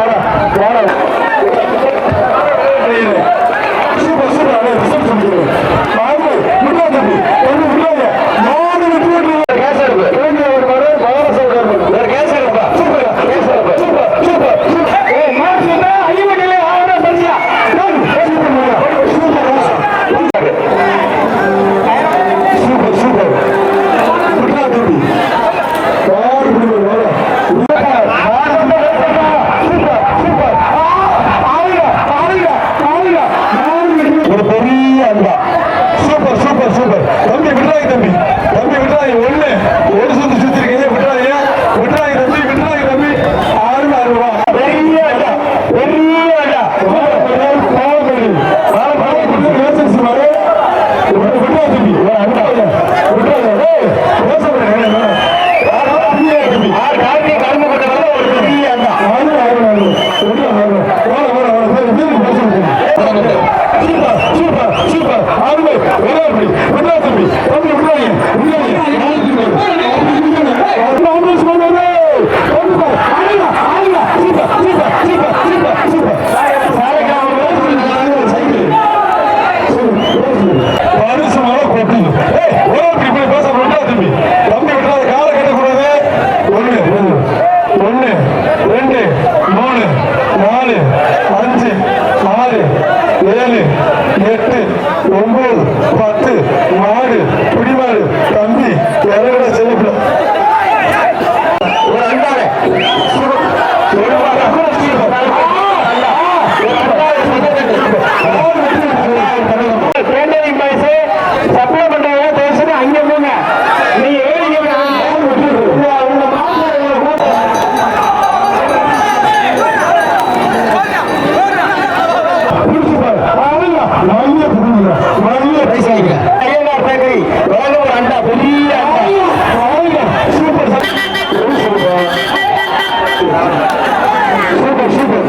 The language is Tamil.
வர வர ஒன்பது பத்து மாடு பிடிமாடு தம்பி சூப்பர் சூப்பர்